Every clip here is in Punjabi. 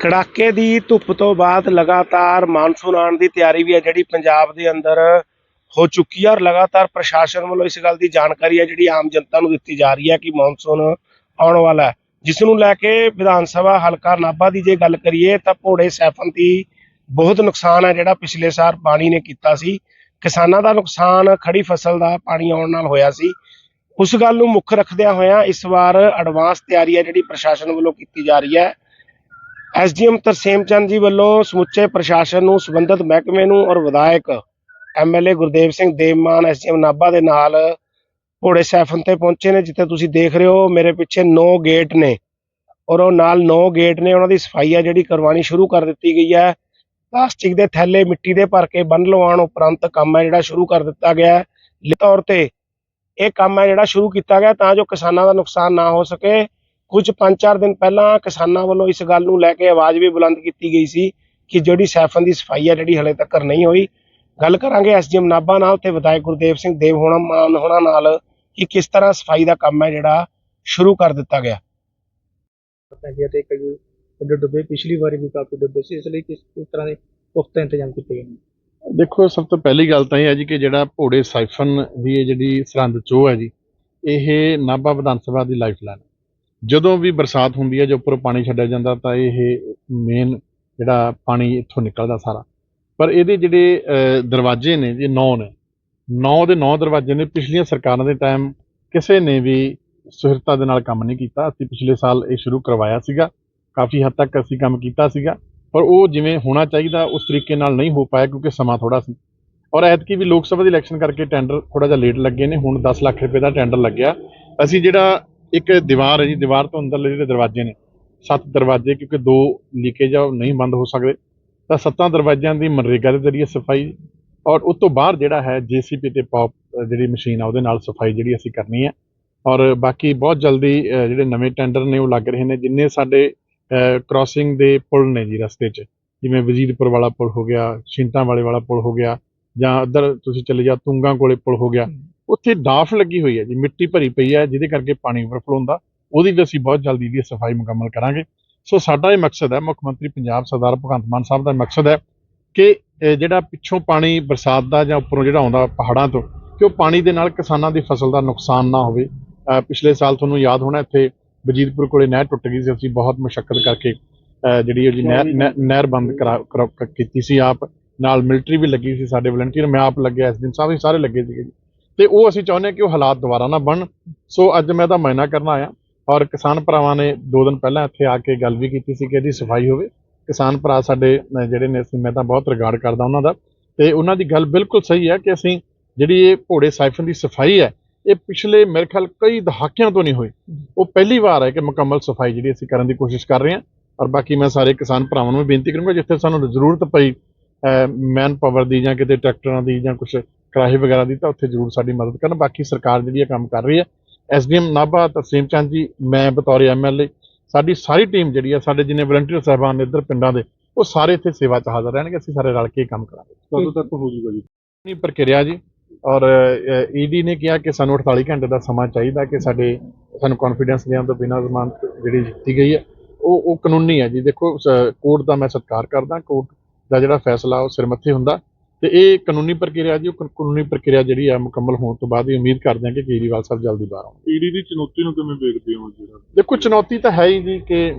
ਕੜਾਕੇ ਦੀ ਧੁੱਪ ਤੋਂ ਬਾਅਦ ਲਗਾਤਾਰ ਮਾਨਸੂਨ ਆਉਣ ਦੀ ਤਿਆਰੀ ਵੀ ਹੈ, ਜਿਹੜੀ ਪੰਜਾਬ ਦੇ ਅੰਦਰ ਹੋ ਚੁੱਕੀ ਹੈ ਔਰ ਲਗਾਤਾਰ ਪ੍ਰਸ਼ਾਸਨ ਵੱਲੋਂ ਇਸ ਗੱਲ ਦੀ ਜਾਣਕਾਰੀ ਹੈ, ਜਿਹੜੀ ਆਮ ਜਨਤਾ ਨੂੰ ਦਿੱਤੀ ਜਾ ਰਹੀ ਹੈ ਕਿ ਮਾਨਸੂਨ ਆਉਣ ਵਾਲਾ ਹੈ। ਜਿਸ ਨੂੰ ਲੈ ਕੇ ਵਿਧਾਨ ਸਭਾ ਹਲਕਾ ਨਾਭਾ ਦੀ ਜੇ ਗੱਲ ਕਰੀਏ, ਤਾਂ ਭੋੜੇ ਸੈਫਨ ਦੀ ਬਹੁਤ ਨੁਕਸਾਨ ਹੈ, ਜਿਹੜਾ ਪਿਛਲੇ ਸਾਲ ਪਾਣੀ ਨੇ ਕੀਤਾ ਸੀ। ਕਿਸਾਨਾਂ ਦਾ ਨੁਕਸਾਨ ਖੜੀ ਫਸਲ ਦਾ ਪਾਣੀ ਆਉਣ ਨਾਲ ਹੋਇਆ ਸੀ। ਉਸ ਗੱਲ ਨੂੰ ਮੁੱਖ ਰੱਖਦਿਆਂ ਹੋਇਆਂ ਇਸ ਵਾਰ ਐਡਵਾਂਸ ਤਿਆਰੀ ਹੈ, ਜਿਹੜੀ ਪ੍ਰਸ਼ਾਸਨ ਵੱਲੋਂ ਕੀਤੀ ਜਾ ਰਹੀ ਹੈ। ਐਸਡੀਐਮ ਤਰਸੇਮ ਚੰਦ ਜੀ ਵੱਲੋਂ ਸਮੁੱਚੇ ਪ੍ਰਸ਼ਾਸਨ ਨੂੰ ਸੰਬੰਧਿਤ ਮਹਿਕਮੇ ਨੂੰ ਔਰ ਵਿਧਾਇਕ ਐਮਐਲਏ ਗੁਰਦੇਵ ਸਿੰਘ ਦੇਵਮਾਨ, ਐਸਡੀਐਮ ਨਾਭਾ ਦੇ ਨਾਲ ਘੋੜੇ ਸੈਫਨ ਤੇ ਪਹੁੰਚੇ ਨੇ, ਜਿੱਥੇ ਤੁਸੀਂ ਦੇਖ ਰਹੇ ਹੋ, ਮੇਰੇ ਪਿੱਛੇ 9 ਗੇਟ ਨੇ ਔਰ ਉਹ ਨਾਲ 9 ਗੇਟ ਨੇ, ਉਹਨਾਂ ਦੀ ਸਫ਼ਾਈ ਆ ਜਿਹੜੀ ਕਰਵਾਉਣੀ ਸ਼ੁਰੂ ਕਰ ਦਿੱਤੀ ਗਈ ਹੈ। ਪਲਾਸਟਿਕ ਦੇ ਥੈਲੇ ਮਿੱਟੀ ਦੇ ਭਰ ਕੇ ਬੰਨ ਲਵਾਉਣ ਉਪਰੰਤ ਕੰਮ ਹੈ ਜਿਹੜਾ ਸ਼ੁਰੂ ਕਰ ਦਿੱਤਾ ਗਿਆ ਹੈ। ਤੌਰ ਤੇ ਇਹ ਕੰਮ ਹੈ ਜਿਹੜਾ ਸ਼ੁਰੂ ਕੀਤਾ ਗਿਆ ਤਾਂ ਜੋ ਕਿਸਾਨਾਂ ਦਾ ਨੁਕਸਾਨ ਨਾ ਹੋ ਸਕੇ। ਕੁਝ 5-4 ਦਿਨ ਪਹਿਲਾਂ ਕਿਸਾਨਾਂ ਵੱਲੋਂ ਇਸ ਗੱਲ ਨੂੰ ਲੈ ਕੇ ਆਵਾਜ਼ ਵੀ ਬੁਲੰਦ ਕੀਤੀ ਗਈ ਸੀ ਕਿ ਜਿਹੜੀ ਸੈਫਨ ਦੀ ਸਫ਼ਾਈ ਹੈ ਜਿਹੜੀ ਹਲੇ ਤੱਕ ਨਹੀਂ ਹੋਈ। ਗੱਲ ਕਰਾਂਗੇ ਐਸਡੀਐਮ ਨਾਭਾ ਨਾਲ ਤੇ ਵਿਧਾਇਕ ਗੁਰਦੇਵ ਸਿੰਘ ਦੇਵ ਹੋਣਾ ਮਾਨ ਹੋਣਾ ਨਾਲ ਕਿ ਕਿਸ ਤਰ੍ਹਾਂ ਸਫ਼ਾਈ ਦਾ ਕੰਮ ਹੈ ਜਿਹੜਾ ਸ਼ੁਰੂ ਕਰ ਦਿੱਤਾ ਗਿਆ। ਪੈਂਦੀਆਂ ਤੇ ਕਈ ਵੱਡੇ ਡੁੱਬੇ ਪਿਛਲੀ ਵਾਰੀ ਵੀ ਕਾਫੀ ਡੁੱਬੇ ਸੀ ਇਸ ਲਈ ਕਿਸ ਕਿਸ ਤਰ੍ਹਾਂ ਦੇ ਪੁਖਤਾ ਇੰਤਜ਼ਾਮ ਕੀਤੇ ਗਏ ਨੇ? ਦੇਖੋ ਸਭ ਤੋਂ ਪਹਿਲੀ ਗੱਲ ਤਾਂ ਇਹ ਹੈ ਜੀ ਕਿ ਜਿਹੜਾ ਭੋੜੇ ਸਾਈਫਨ ਦੀ ਇਹ ਜਿਹੜੀ ਸਰਹੰਦ ਚੋਹ ਹੈ ਜੀ ਇਹ ਨਾਭਾ ਵਿਧਾਨ ਸਭਾ ਦੀ ਲਾਈਫਲਾਈਨ ਜਦੋਂ ਵੀ ਬਰਸਾਤ ਹੁੰਦੀ ਹੈ, ਜੇ ਉੱਪਰੋਂ ਪਾਣੀ ਛੱਡਿਆ ਜਾਂਦਾ ਤਾਂ ਇਹ ਮੇਨ ਜਿਹੜਾ ਪਾਣੀ ਇੱਥੋਂ ਨਿਕਲਦਾ ਸਾਰਾ। ਪਰ ਇਹਦੇ ਜਿਹੜੇ ਦਰਵਾਜ਼ੇ ਨੇ ਜੇ ਨੌ ਨੇ। ਨੌ ਦੇ ਨੌ ਦਰਵਾਜ਼ੇ ਨੇ। ਪਿਛਲੀਆਂ ਸਰਕਾਰਾਂ ਦੇ ਟਾਈਮ ਕਿਸੇ ਨੇ ਵੀ ਸੁਹਿਰਤਾ ਦੇ ਨਾਲ ਕੰਮ ਨਹੀਂ ਕੀਤਾ। ਅਸੀਂ ਪਿਛਲੇ ਸਾਲ ਇਹ ਸ਼ੁਰੂ ਕਰਵਾਇਆ ਸੀਗਾ। ਕਾਫੀ ਹੱਦ ਤੱਕ ਅਸੀਂ ਕੰਮ ਕੀਤਾ ਸੀਗਾ। ਪਰ ਉਹ ਜਿਵੇਂ ਹੋਣਾ ਚਾਹੀਦਾ, ਉਸ ਤਰੀਕੇ ਨਾਲ ਨਹੀਂ ਹੋ ਪਾਇਆ ਕਿਉਂਕਿ ਸਮਾਂ ਥੋੜਾ ਸੀ। ਔਰ ਐਤਕੀ ਵੀ ਲੋਕ ਸਭਾ ਦੀ ਇਲੈਕਸ਼ਨ ਕਰਕੇ ਟੈਂਡਰ ਥੋੜਾ ਜਿਹਾ ਲੇਟ ਲੱਗੇ ਨੇ। ਹੁਣ 10 ਲੱਖ ਰੁਪਏ ਦਾ ਟੈਂਡਰ ਲੱਗਿਆ। ਅਸੀਂ ਜਿਹੜਾ ਇੱਕ ਦੀਵਾਰ ਹੈ ਜੀ, ਦੀਵਾਰ ਤੋਂ ਅੰਦਰਲੇ ਜਿਹੜੇ ਦਰਵਾਜ਼ੇ ਨੇ, ਸੱਤ ਦਰਵਾਜ਼ੇ ਕਿਉਂਕਿ ਦੋ ਲੀਕੇਜ ਆ, ਉਹ ਨਹੀਂ ਬੰਦ ਹੋ ਸਕਦੇ। ਤਾਂ ਸੱਤਾਂ ਦਰਵਾਜ਼ਿਆਂ ਦੀ ਮਨਰੇਗਾ ਦੇ ਜ਼ਰੀਏ ਸਫ਼ਾਈ ਔਰ ਉਸ ਤੋਂ ਬਾਹਰ ਜਿਹੜਾ ਹੈ ਜੀਸੀਪੀ ਤੇ ਪੌਪ ਜਿਹੜੀ ਮਸ਼ੀਨ ਆ, ਉਹਦੇ ਨਾਲ ਸਫ਼ਾਈ ਜਿਹੜੀ ਅਸੀਂ ਕਰਨੀ ਹੈ। ਔਰ ਬਾਕੀ ਬਹੁਤ ਜਲਦੀ ਜਿਹੜੇ ਨਵੇਂ ਟੈਂਡਰ ਨੇ, ਉਹ ਲੱਗ ਰਹੇ ਨੇ, ਜਿੰਨੇ ਸਾਡੇ ਕ੍ਰਾਸਿੰਗ ਦੇ ਪੁਲ ਨੇ ਜੀ ਰਸਤੇ 'ਚ। ਜਿਵੇਂ ਵਜ਼ੀਰਪੁਰ ਵਾਲਾ ਪੁਲ ਹੋ ਗਿਆ ਛਿੰਟਾਂ ਵਾਲੇ ਵਾਲਾ ਪੁਲ ਹੋ ਗਿਆ, ਜਾਂ ਇੱਧਰ ਤੁਸੀਂ ਚਲੇ ਜਾ ਤੁੰਗਾ ਕੋਲੇ ਪੁਲ ਹੋ ਗਿਆ। ਉੱਥੇ ਡਾਫ ਲੱਗੀ ਹੋਈ ਹੈ ਜੀ ਮਿੱਟੀ ਭਰੀ ਪਈ ਹੈ ਜਿਹਦੇ ਕਰਕੇ ਪਾਣੀ ਓਵਰਫਲੋ ਹੁੰਦਾ ਉਹਦੀ ਵੀ ਅਸੀਂ ਬਹੁਤ ਜਲਦੀ ਦੀ ਸਫ਼ਾਈ ਮੁਕੰਮਲ ਕਰਾਂਗੇ। ਸੋ ਸਾਡਾ ਇਹ ਮਕਸਦ ਹੈ ਮੁੱਖ ਮੰਤਰੀ ਪੰਜਾਬ ਸਰਦਾਰ ਭਗਵੰਤ ਮਾਨ ਸਾਹਿਬ ਦਾ ਮਕਸਦ ਹੈ ਕਿ ਜਿਹੜਾ ਪਿੱਛੋਂ ਪਾਣੀ ਬਰਸਾਤ ਦਾ ਜਾਂ ਉੱਪਰੋਂ ਜਿਹੜਾ ਆਉਂਦਾ ਪਹਾੜਾਂ ਤੋਂ ਕਿ ਉਹ ਪਾਣੀ ਦੇ ਨਾਲ ਕਿਸਾਨਾਂ ਦੀ ਫਸਲ ਦਾ ਨੁਕਸਾਨ ਨਾ ਹੋਵੇ। ਪਿਛਲੇ ਸਾਲ ਤੁਹਾਨੂੰ ਯਾਦ ਹੋਣਾ ਇੱਥੇ ਵਜੀਦਪੁਰ ਕੋਲੇ ਨਹਿਰ ਟੁੱਟ ਗਈ ਸੀ ਅਸੀਂ ਬਹੁਤ ਮੁਸ਼ਕਲ ਕਰਕੇ ਜਿਹੜੀ ਉਹ ਜੀ ਨਹਿਰ ਨਹਿ- ਨਹਿਰ ਬੰਦ ਕਰਾ ਕੀਤੀ ਸੀ ਆਪ। ਨਾਲ ਮਿਲਟਰੀ ਵੀ ਲੱਗੀ ਸੀ ਸਾਡੇ ਵਲੰਟੀਅਰ ਮੈਂ ਆਪ ਲੱਗਿਆ ਇਸ ਦਿਨ ਸਾਹਿਬ ਵੀ ਸਾਰੇ ਲੱਗੇ ਸੀਗੇ ਜੀ। ਤੇ ਉਹ ਅਸੀਂ ਚਾਹੁੰਦੇ ਹਾਂ ਕਿ ਉਹ ਹਾਲਾਤ ਦੁਬਾਰਾ ਨਾ ਬਣਨ। ਸੋ ਅੱਜ ਮੈਂ ਤਾਂ ਮਾਇਨਾ ਕਰਨ ਆਇਆ ਔਰ ਕਿਸਾਨ ਭਰਾਵਾਂ ਨੇ ਦੋ ਦਿਨ ਪਹਿਲਾਂ ਇੱਥੇ ਆ ਕੇ ਗੱਲ ਵੀ ਕੀਤੀ ਸੀ ਕਿ ਇਹਦੀ ਸਫ਼ਾਈ ਹੋਵੇ। ਕਿਸਾਨ ਭਰਾ ਸਾਡੇ ਜਿਹੜੇ ਨੇ ਅਸੀਂ, ਮੈਂ ਤਾਂ ਬਹੁਤ ਰਿਗਾਰਡ ਕਰਦਾ ਉਹਨਾਂ ਦਾ। ਤੇ ਉਹਨਾਂ ਦੀ ਗੱਲ ਬਿਲਕੁਲ ਸਹੀ ਹੈ ਕਿ ਅਸੀਂ ਜਿਹੜੀ ਇਹ ਭੋੜੇ ਸਾਈਫਨ ਦੀ ਸਫ਼ਾਈ ਹੈ, ਇਹ ਪਿਛਲੇ ਮੇਰੇ ਖਿਆਲ ਕਈ ਦਹਾਕਿਆਂ ਤੋਂ ਨਹੀਂ ਹੋਈ। ਉਹ ਪਹਿਲੀ ਵਾਰ ਹੈ ਕਿ ਮੁਕੰਮਲ ਸਫ਼ਾਈ ਜਿਹੜੀ ਅਸੀਂ ਕਰਨ ਦੀ ਕੋਸ਼ਿਸ਼ ਕਰ ਰਹੇ ਹਾਂ। ਔਰ ਬਾਕੀ ਮੈਂ ਸਾਰੇ ਕਿਸਾਨ ਭਰਾਵਾਂ ਨੂੰ ਵੀ ਬੇਨਤੀ ਕਰੂੰਗਾ, ਜਿੱਥੇ ਸਾਨੂੰ ਜ਼ਰੂਰਤ ਪਈ ਮੈਨ ਪਾਵਰ ਦੀ ਜਾਂ ਕਿਤੇ ਟਰੈਕਟਰਾਂ ਦੀ ਜਾਂ ਕੁਝ ਕਰਾਹੀ ਵਗੈਰਾ ਦੀ ਤਾਂ ਉੱਥੇ ਜ਼ਰੂਰ ਸਾਡੀ ਮਦਦ ਕਰਨ। ਬਾਕੀ ਸਰਕਾਰ ਜਿਹੜੀ ਇਹ ਕੰਮ ਕਰ ਰਹੀ ਹੈ ਐਸਡੀਐਮ ਨਾਭਾ ਤਰਸੀਮ ਚੰਦ ਜੀ ਮੈਂ ਬਤੌਰ ਐਮਐਲਏ ਸਾਡੀ ਸਾਰੀ ਟੀਮ ਜਿਹੜੀ ਹੈ ਸਾਡੇ ਜਿੰਨੇ ਵਲੰਟੀਅਰ ਸਾਹਿਬਾਨ ਨੇ ਇੱਧਰ ਪਿੰਡਾਂ ਦੇ ਉਹ ਸਾਰੇ ਇੱਥੇ ਸੇਵਾ 'ਚ ਹਾਜ਼ਰ ਰਹਿਣਗੇ। ਅਸੀਂ ਸਾਰੇ ਰਲ ਕੇ ਕੰਮ ਕਰਾਂਗੇ। ਕਦੋਂ ਤੱਕ ਹੋ ਜੂਗਾ ਜੀ? ਨਹੀਂ ਪ੍ਰਕਿਰਿਆ ਜੀ ਔਰ ਈਡੀ ਨੇ ਕਿਹਾ ਕਿ ਸਾਨੂੰ 48 ਘੰਟੇ ਦਾ ਸਮਾਂ ਚਾਹੀਦਾ ਕਿ ਸਾਡੇ ਸਾਨੂੰ ਕੌਨਫੀਡੈਂਸ ਦੇਣ ਤੋਂ ਬਿਨਾਂ ਜ਼ਮਾਨਤ ਜਿਹੜੀ ਦਿੱਤੀ ਗਈ ਹੈ ਉਹ ਉਹ ਕਾਨੂੰਨੀ ਹੈ ਜੀ। ਦੇਖੋ ਕੋਰਟ ਦਾ ਮੈਂ ਸਤਿਕਾਰ ਕਰਦਾ। ਕੋਰਟ ਦਾ ਜਿਹੜਾ ਫੈਸਲਾ ਉਹ ਸਿਰ ਮੱਥੇ ਹੁੰਦਾ। ਤੇ ਇਹ ਕਾਨੂੰਨੀ ਪ੍ਰਕਿਰਿਆ ਜੀ ਉਹ ਕਾਨ- ਕਾਨੂੰਨੀ ਪ੍ਰਕਿਰਿਆ ਜਿਹੜੀ ਆ ਮੁਕੰਮਲ ਹੋਣ ਤੋਂ ਬਾਅਦ ਹੀ ਉਮੀਦ ਕਰਦੇ ਹਾਂ ਕਿ ਕੇਜਰੀਵਾਲ ਸਾਹਿਬ ਜਲਦੀ ਬਾਹਰ ਆਉਣ ਈਡੀ ਦੀ ਚੁਣੌਤੀ ਨੂੰ ਕਿਵੇਂ ਵੇਖਦੇ ਹੋ ਜੀ? ਦੇਖੋ ਚੁਣੌਤੀ ਤਾਂ ਹੈ ਹੀ ਜੀ ਕਿ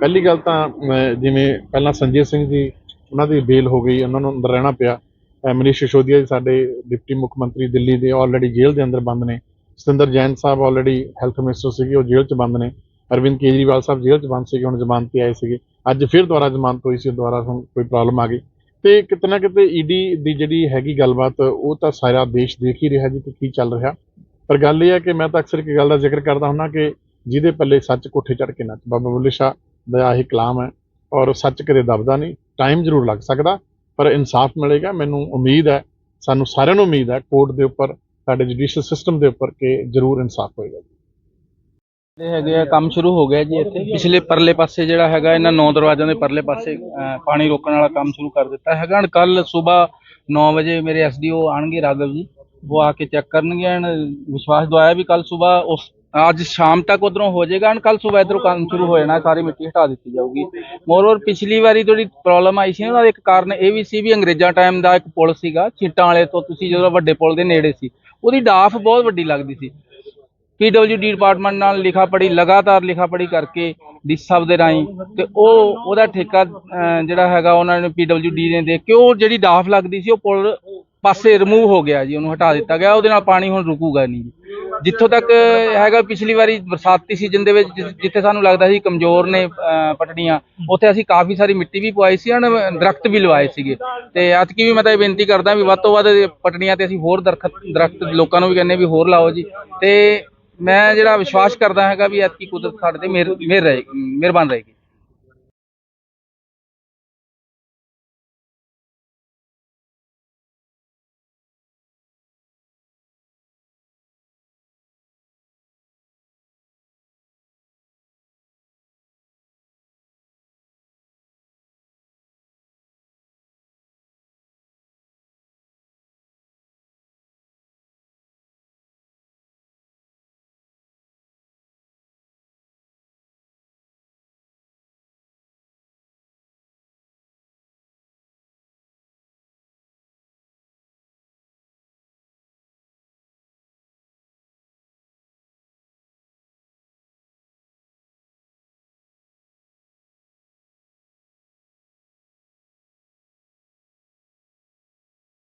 ਪਹਿਲੀ ਗੱਲ ਤਾਂ ਜਿਵੇਂ ਪਹਿਲਾਂ ਸੰਜੇ ਸਿੰਘ ਜੀ ਉਹਨਾਂ ਦੀ ਬੇਲ ਹੋ ਗਈ ਉਹਨਾਂ ਨੂੰ ਅੰਦਰ ਰਹਿਣਾ ਪਿਆ। ਮਨੀਸ਼ ਸਿਸੋਦੀਆ ਜੀ ਸਾਡੇ ਡਿਪਟੀ ਮੁੱਖ ਮੰਤਰੀ ਦਿੱਲੀ ਦੇ ਆਲਰੇਡੀ ਜੇਲ੍ਹ ਦੇ ਅੰਦਰ ਬੰਦ ਨੇ। ਸਤਿੰਦਰ ਜੈਨ ਸਾਹਿਬ ਆਲਰੇਡੀ ਹੈਲਥ ਮਿਨਿਸਟਰ ਸੀਗੇ ਉਹ ਜੇਲ੍ਹ 'ਚ ਬੰਦ ਨੇ। ਅਰਵਿੰਦ ਕੇਜਰੀਵਾਲ ਸਾਹਿਬ ਜੇਲ੍ਹ 'ਚ ਬੰਦ ਸੀਗੇ ਹੁਣ ਜ਼ਮਾਨਤ ਤੇ ਆਏ ਸੀਗੇ। ਅੱਜ ਫਿਰ ਦੁਬਾਰਾ ਜ਼ਮਾਨਤ ਹੋਈ ਸੀ ਦੁਬਾਰਾ ਹੁਣ ਕੋਈ ਪ੍ਰੋਬਲਮ ਆ ਗਈ। ਤੇ ਕਿਤੇ ਨਾ ਕਿਤੇ ਈਡੀ ਦੀ ਜਿਹੜੀ ਹੈਗੀ ਗੱਲਬਾਤ, ਉਹ ਤਾਂ ਸਾਰਾ ਦੇਸ਼ ਦੇਖ ਹੀ ਰਿਹਾ ਜੀ ਕਿ ਕੀ ਚੱਲ ਰਿਹਾ। ਪਰ ਗੱਲ ਇਹ ਹੈ ਕਿ ਮੈਂ ਤਾਂ ਅਕਸਰ ਇੱਕ ਗੱਲ ਦਾ ਜ਼ਿਕਰ ਕਰਦਾ ਹੁੰਦਾ ਕਿ ਜਿਹਦੇ ਪੱਲੇ ਸੱਚ ਕੋਠੇ ਚੜ ਕੇ ਨੱਚ। ਬਾਬਾ ਬੁੱਲੇ ਸ਼ਾਹ ਦਾ ਇਹ ਕਲਾਮ ਹੈ ਔਰ ਸੱਚ ਕਦੇ ਦਬਦਾ ਨਹੀਂ। ਟਾਈਮ ਜ਼ਰੂਰ ਲੱਗ ਸਕਦਾ, ਪਰ ਇਨਸਾਫ ਮਿਲੇਗਾ। ਮੈਨੂੰ ਉਮੀਦ ਹੈ, ਸਾਨੂੰ ਸਾਰਿਆਂ ਨੂੰ ਉਮੀਦ ਹੈ ਕੋਰਟ ਦੇ ਉੱਪਰ, ਸਾਡੇ ਜੁਡੀਸ਼ੀਅਲ ਸਿਸਟਮ ਦੇ ਉੱਪਰ ਕਿ ਜ਼ਰੂਰ ਇਨਸਾਫ ਹੋਏਗਾ ਇਹ ਹੈਗੇ ਆ ਕੰਮ ਸ਼ੁਰੂ ਹੋ ਗਿਆ ਜੀ ਇੱਥੇ। ਪਿਛਲੇ ਪਰਲੇ ਪਾਸੇ ਜਿਹੜਾ ਹੈਗਾ ਇਹਨਾਂ ਨੌ ਦਰਵਾਜ਼ਿਆਂ ਦੇ ਪਰਲੇ ਪਾਸੇ ਅਹ, ਪਾਣੀ ਰੋਕਣ ਵਾਲਾ ਕੰਮ ਸ਼ੁਰੂ ਕਰ ਦਿੱਤਾ ਹੈਗਾ। ਕੱਲ ਸਵੇਰ 9 ਵਜੇ ਮੇਰੇ ਐਸਡੀਓ ਆਣਗੇ ਰਾਘਵ ਜੀ। ਉਹ ਆ ਕੇ ਚੈੱਕ ਕਰਨਗੇ ਐਂਡ ਵਿਸ਼ਵਾਸ ਦਵਾਇਆ ਵੀ ਕੱਲ ਸਵੇਰ ਉਸ ਅੱਜ ਸ਼ਾਮ ਤੱਕ ਉਧਰੋਂ ਹੋ ਜਾਏਗਾ ਕੱਲ ਸਵੇਰ ਇਧਰੋਂ ਕੰਮ ਸ਼ੁਰੂ ਹੋ ਜਾਣਾ ਸਾਰੀ ਮਿੱਟੀ ਹਟਾ ਦਿੱਤੀ ਜਾਊਗੀ। ਮੋਰਓਵਰ ਪਿਛਲੀ ਵਾਰੀ ਜਿਹੜੀ ਪ੍ਰੋਬਲਮ ਆਈ ਸੀ ਨਾ ਉਹਦਾ ਇੱਕ ਕਾਰਨ ਇਹ ਵੀ ਸੀ ਵੀ ਅੰਗਰੇਜ਼ਾਂ ਟਾਈਮ ਦਾ ਇੱਕ ਪੁਲ ਸੀਗਾ ਛੀਟਾਂ ਵਾਲੇ ਤੋਂ ਤੁਸੀਂ ਜਦੋਂ ਵੱਡੇ ਪੁਲ ਦੇ ਨੇੜੇ ਸੀ ਉਹਦੀ ਡਾਫ ਬਹੁਤ ਵੱਡੀ ਲੱਗਦੀ ਸੀ। ਪੀਡਬਲਯੂਡੀ ਡਿਪਾਰਟਮੈਂਟ ਨਾਲ ਲਿਖਾ ਪੜੀ ਲਗਾਤਾਰ ਲਿਖਾ ਪੜੀ ਕਰਕੇ ਡੀ ਸਾਹਿਬ ਦੇ ਰਾਹੀਂ। ਤੇ ਉਹ, ਉਹਦਾ ਠੇਕਾ ਜਿਹੜਾ ਹੈਗਾ, ਉਹਨਾਂ ਨੇ ਪੀਡਬਲਯੂਡੀ ਨੇ ਦੇ ਕੇ, ਉਹ ਜਿਹੜੀ ਡਾਫ ਲੱਗਦੀ ਸੀ, ਉਹ ਪੁਲ ਪਾਸੇ ਰਿਮੂਵ ਹੋ ਗਿਆ ਜੀ, ਉਹਨੂੰ ਹਟਾ ਦਿੱਤਾ ਗਿਆ। ਉਹਦੇ ਨਾਲ ਪਾਣੀ ਹੁਣ ਰੁਕੂਗਾ ਨਹੀਂ ਜੀ। ਜਿੱਥੋਂ ਤੱਕ ਹੈਗਾ ਪਿਛਲੀ ਵਾਰੀ ਬਰਸਾਤੀ ਸੀਜ਼ਨ ਦੇ ਵਿੱਚ ਜਿ- ਜਿੱਥੇ ਸਾਨੂੰ ਲੱਗਦਾ ਸੀ ਕਮਜ਼ੋਰ ਨੇ ਪਟੜੀਆਂ, ਉੱਥੇ ਅਸੀਂ ਕਾਫੀ ਸਾਰੀ ਮਿੱਟੀ ਵੀ ਪਵਾਈ ਸੀ ਹਨ ਦਰਖਤ ਵੀ ਲਵਾਏ ਸੀਗੇ। ਤੇ ਐਤਕੀ ਵੀ ਮੈਂ ਤਾਂ ਇਹ ਬੇਨਤੀ ਕਰਦਾ ਵੀ ਵੱਧ ਤੋਂ ਵੱਧ ਪਟੜੀਆਂ ਤੇ ਅਸੀਂ ਹੋਰ ਦਰਖਤ ਦਰਖਤ ਲੋਕਾਂ ਨੂੰ ਵੀ ਕਹਿੰਦੇ ਵੀ ਹੋਰ ਲਾਓ ਜੀ। ਤੇ ਮੈਂ ਜਿਹੜਾ ਵਿਸ਼ਵਾਸ ਕਰਦਾ ਹੈਗਾ ਵੀ ਐਤਕੀ ਕੁਦਰਤ ਸਾਡੇ ਤੇ ਮਿਹਰ ਮਿਹਰ ਰਹੇ ਮਿਹਰਬਾਨ ਰਹੇਗੀ।